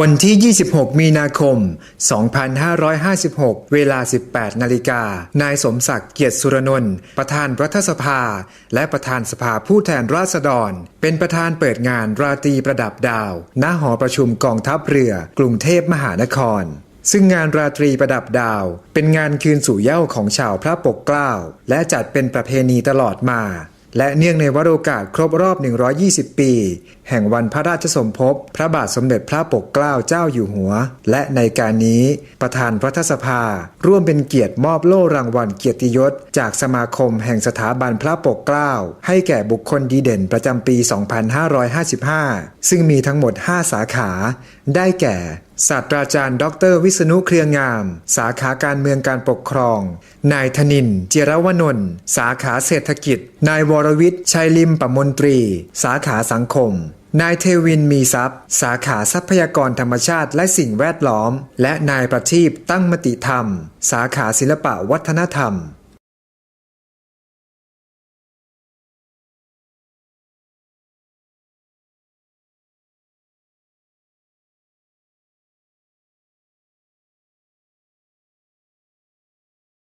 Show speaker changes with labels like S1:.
S1: วันที่ 26 มีนาคม 2556 เวลา 18 นาฬิกา นายสมศักดิ์เกียรติสุรนนท์ประธานรัฐสภา และประธานสภาผู้แทนราษฎร เป็นประธานเปิดงานราตรีประดับดาว ณ หอประชุมกองทัพเรือ กรุงเทพมหานครซึ่งงานราตรีประดับดาว เป็นงานคืนสู่เย้าของชาวพระปกเกล้า และจัดเป็นประเพณีตลอดมา และเนื่องในวโรกาสครบรอบ 120 ปี แห่งวันพระราชสมภพ พระบาทสมเด็จพระปกเกล้าเจ้าอยู่หัว และในการนี้ ประธานรัฐสภา ร่วมเป็นเกียรติมอบโล่รางวัลเกียรติยศ จากสมาคมแห่งสถาบันพระปกเกล้า ให้แก่บุคคลดีเด่นประจำปี 2555 ซึ่งมีทั้งหมด 5 สาขา ได้แก่ ศาสตราจารย์ดอกเตอรวิษณุเครืองาม สาขาการเมืองการปกครอง นายธนิน เจรวนนท์สาขาเศรษฐกิจ นายวรวิทย์ชัยลิมปมนตรี สาขาสังคม นายเทวินมีทรัพย์ สาขาทรัพยากรธรรมชาติและสิ่งแวดล้อม และนายประทีปตั้งมติธรรม สาขาศิลปะวัฒนธรรม